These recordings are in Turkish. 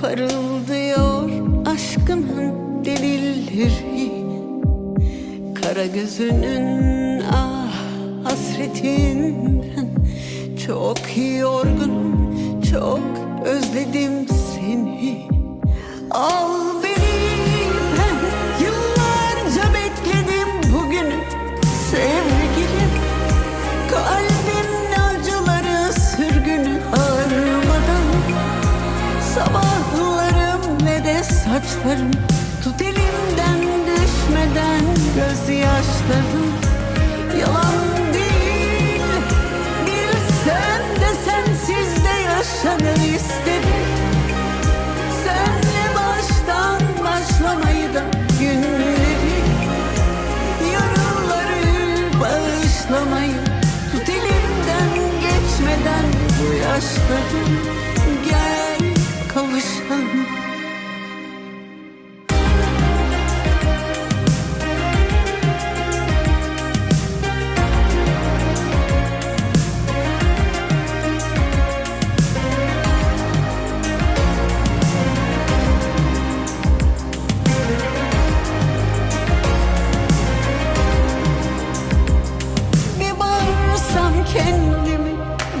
Parıldıyor. Aşkının delilleri Kara gözünün ah hasretinden Çok yorgunum, çok özledim seni. Al saçlarım. Tut elimden düşmeden gözyaşlarım Yalan değil Bilsen de sensiz de yaşanır istedim. Senle baştan başlamayı da günleri? Yarınları bağışlamayı Tut elimden geçmeden bu yaşları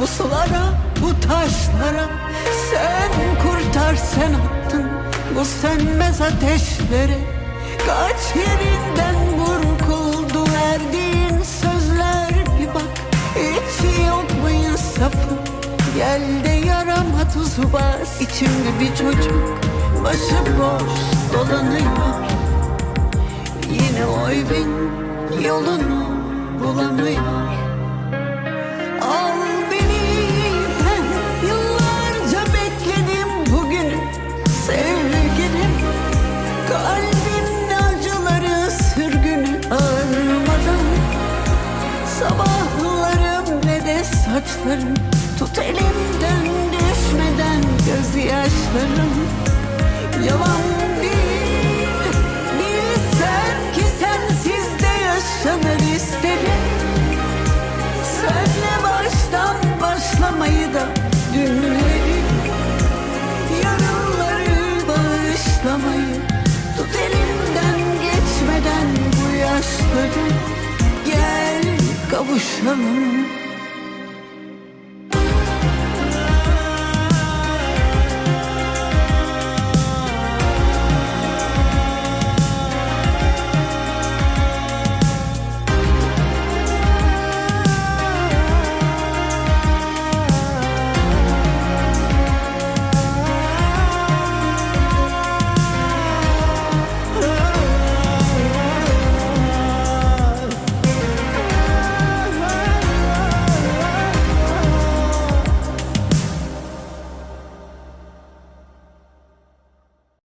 bu sulara, bu taşlara. Sen kurtar sen attın bu sönmez ateşlere Kaç yerinden burkuldu verdiğin sözler bir bak. Hiç yok mu insafı? Gel de yarama tuzu bas. İçimde bir çocuk başıboş dolanıyor. Yine o evin yolunu bulamıyor saçlarım. Tut elimden düşmeden gözyaşlarım Yalan değil Bilsen ki sensiz de yaşanır isterim. Senle baştan başlamayı da dünleri Yarınları bağışlamayı. Tut elimden geçmeden bu yaşları. Gel kavuşalım